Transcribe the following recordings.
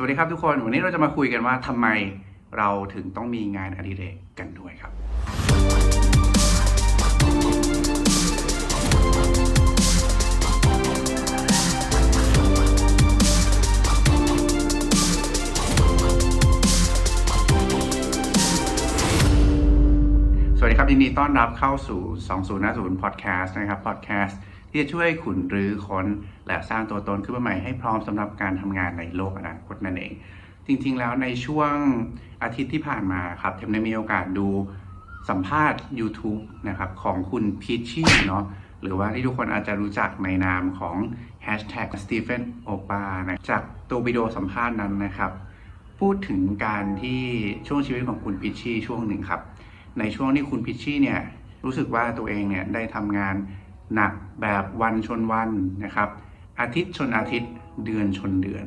สวัสดีครับทุกคน วันนี้เราจะมาคุยกันว่าทำไมเราถึงต้องมีงานอดิเรกกันด้วยครับ สวัสดีครับยินดีต้อนรับเข้าสู่ 2050 Podcast นะครับ Podcast ที่จะช่วยขุนรื้อค้นและสร้างตัวตนขึ้นมาใหม่ให้พร้อมสำหรับการทำงานในโลกอนาคตนั่นเอง จริงๆแล้วในช่วงอาทิตย์ที่ผ่านมาครับเทมได้มีโอกาสดูสัมภาษณ์ YouTube นะครับของคุณพีชชี่เนาะหรือว่าที่ทุกคนอาจจะรู้จักในนามของ Hashtag Stephen Opa นะจากตัววิดีโอสัมภาษณ์นั้นนะครับ พูดถึงการที่ช่วงชีวิตของคุณพิชชี่ช่วงหนึ่งครับ ในช่วงที่คุณพิชชี่เนี่ยรู้สึกว่าตัวเองเนี่ยได้ทำงาน หนักแบบวันชนวันนะครับ อาทิตย์ชนอาทิตย์เดือนชนเดือน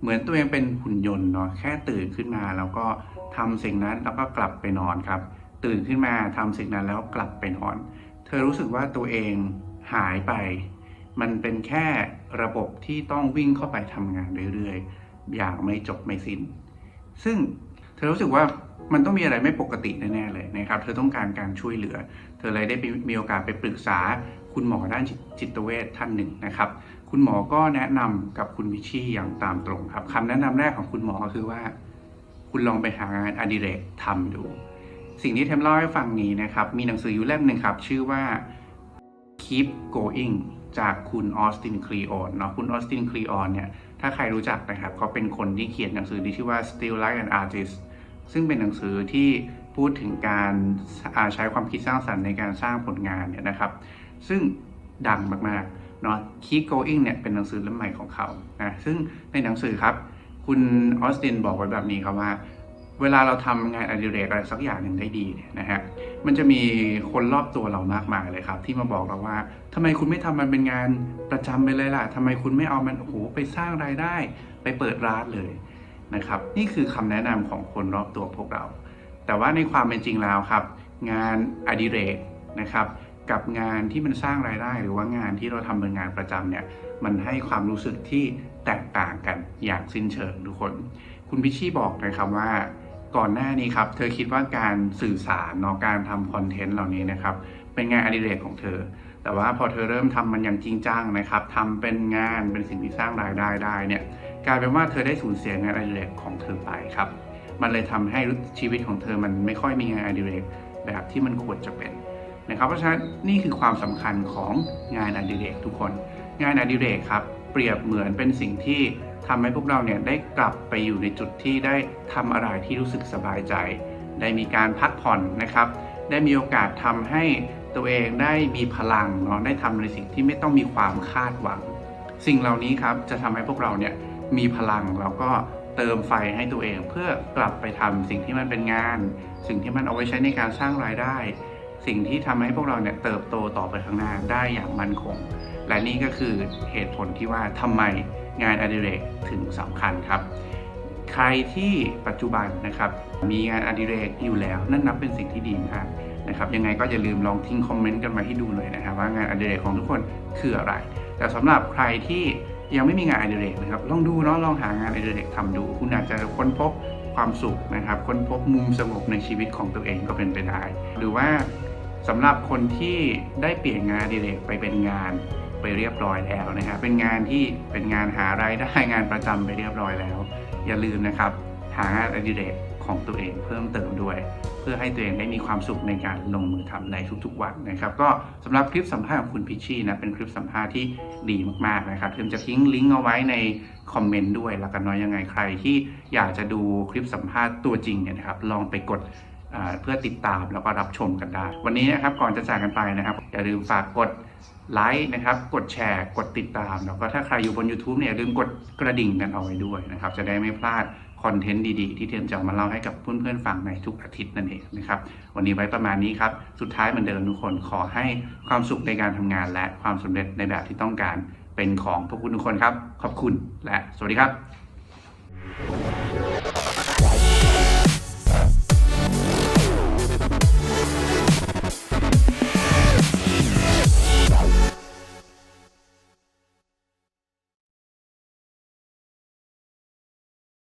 เหมือนตัวเองเป็นหุ่นยนต์เนาะแค่ตื่นขึ้นมาแล้วก็ทำสิ่งนั้นแล้วก็กลับไปนอนครับ ตื่นขึ้นมาทำสิ่งนั้นแล้วกลับไปนอน เธอรู้สึกว่าตัวเองหายไป มันเป็นแค่ระบบที่ต้องวิ่งเข้าไปทำงานเรื่อยๆ อย่างไม่จบไม่สิ้น ซึ่งเธอรู้สึกว่า มันต้องมีอะไรไม่ปกติแน่ๆเลยนะครับ เธอต้องการการช่วยเหลือ เธอเลยได้มีโอกาสไปปรึกษาคุณหมอด้านจิตเวชท่านหนึ่งนะครับ คุณหมอก็แนะนำกับคุณพิชี่อย่างตามตรงครับคำแนะนำแรกของคุณหมอก็คือว่า คุณลองไปหางานอดิเรกทำดู สิ่งที่เทมเล่าให้ฟังนี้นะครับ มีหนังสืออยู่เล่มหนึ่งครับ ชื่อว่า Keep Going จากคุณออสตินคลีออนเนาะคุณออสตินคลีออนเนี่ยถ้าใครรู้จักนะครับเขาเป็นคนที่เขียนหนังสือที่ชื่อว่า Still Like an Artist ซึ่งเป็นหนังสือที่พูดถึงการาใช้ความคิดสร้างสรรค์ในการสร้างผลงานเนี่ยนะครับ ซึ่งดังมากๆเนาะ Keep Going เนี่ยเป็นหนังสือเล่มใหม่ของเขานะซึ่งในหนังสือครับ คุณออสตินบอกไว้แบบนี้ครับว่า เวลาเราทำงานอดิเรกอะไรสักอย่างหนึ่งได้ดีเนี่ยนะฮะมันจะมีคนรอบตัวเรามากมายเลยครับ ที่มาบอกเราว่าทำไมคุณไม่ทำมันเป็นงานประจำไปเลยล่ะทำไมคุณไม่เอามันโอ้โหไปสร้างรายได้ ไปเปิดร้านเลย นะครับ นี่คือคำแนะนำของคนรอบตัวพวกเรา แต่ว่าในความเป็นจริงแล้วครับ งานอดิเรกนะครับ กับงานที่มันสร้างรายได้ หรือว่างานที่เราทำเป็นงานประจำเนี่ยมันให้ความรู้สึกที่แตกต่างกันอย่างสิ้นเชิงทุกคน คุณพิชชี่บอกนะครับว่าก่อนหน้านี้ครับ เธอคิดว่าการสื่อสารเนาะการทำคอนเทนต์เหล่านี้นะครับ เป็นงานอดิเรกของเธอ แต่ว่าพอเธอเริ่มทำมันอย่างจริงจังนะครับทำเป็นงานเป็นสิ่งที่สร้างรายได้ได้เนี่ย กลายเป็นว่าเธอได้สูญเสียงานอดิเรกของเธอไปครับ มันเลยทำให้ชีวิตของเธอมันไม่ค่อยมีงานอดิเรกแบบที่มันควรจะเป็นนะครับ เพราะฉะนั้นนี่คือความสำคัญของงานอดิเรกทุกคน งานอดิเรกครับเปรียบเหมือนเป็นสิ่งที่ทำให้พวกเราเนี่ยได้กลับไปอยู่ในจุดที่ได้ทำอะไรที่รู้สึกสบายใจ ได้มีการพักผ่อนนะครับ ได้มีโอกาสทำให้ตัวเองได้มีพลังเนาะได้ทำในสิ่งที่ไม่ต้องมีความคาดหวัง สิ่งเหล่านี้ครับจะทำให้พวกเราเนี่ย มีพลังแล้วก็เติมไฟให้ตัวเองเพื่อกลับไปทำสิ่งที่มันเป็นงาน สิ่งที่มันเอาไว้ใช้ในการสร้างรายได้ สิ่งที่ทำให้พวกเราเนี่ยเติบโตต่อไปข้างหน้าได้อย่างมั่นคง และนี่ก็คือเหตุผลที่ว่าทำไมงานอดิเรกถึงสำคัญครับ ใครที่ปัจจุบันนะครับมีงานอดิเรกอยู่แล้วนั่นนับเป็นสิ่งที่ดีมากนะครับยังไงก็อย่าลืมลองทิ้งคอมเมนต์กันมาให้ดูหน่อยนะครับว่างานอดิเรกของทุกคนคืออะไร แต่สำหรับใครที่ ยังไม่มีงานอดิเรกนะครับลองดูเนาะลองหางานอดิเรกทำดู คุณอาจจะค้นพบความสุขนะครับ ค้นพบมุมสงบในชีวิตของตัวเองก็เป็นไปได้ หรือว่าสำหรับคนที่ได้เปลี่ยนงานอดิเรกไปเป็นงานไปเรียบร้อยแล้วนะครับเป็นงานที่เป็นงานหารายได้งานประจำไปเรียบร้อยแล้ว อย่าลืมนะครับหางานอดิเรก ของตัวเองเพิ่มเติมด้วย เพื่อให้ตัวเองได้มีความสุขในการลงมือทำในทุกๆวันนะครับก็สำหรับคลิปสัมภาษณ์ของคุณพิชชี่นะเป็นคลิปสัมภาษณ์ที่ดีมากๆนะครับเทมจะทิ้งลิงก์เอาไว้ในคอมเมนต์ด้วยแล้วกันน้อยยังไงใครที่อยากจะดูคลิปสัมภาษณ์ตัวจริงเนี่ยนะครับลองไปกดเพื่อติดตามแล้วก็รับชมกันได้ วันนี้นะครับก่อนจะจากกันไปนะครับ อย่าลืมฝากกดไลค์นะครับ กดแชร์ กดติดตาม แล้วก็ถ้าใครอยู่บน YouTube เนี่ยอย่าลืมกดกระดิ่งกันเอาไว้ด้วยนะครับ จะได้ไม่พลาด คอนเทนต์ดีๆ ที่เทียมจะมาเล่าให้กับเพื่อนๆฟังในทุกอาทิตย์นั่นเองนะครับ วันนี้ไว้ประมาณนี้ครับ สุดท้ายเหมือนเดิมทุกคนขอให้ความสุขในการทำงาน และความสำเร็จในแบบที่ต้องการเป็นของพวกคุณทุกคนครับ ขอบคุณและสวัสดีครับ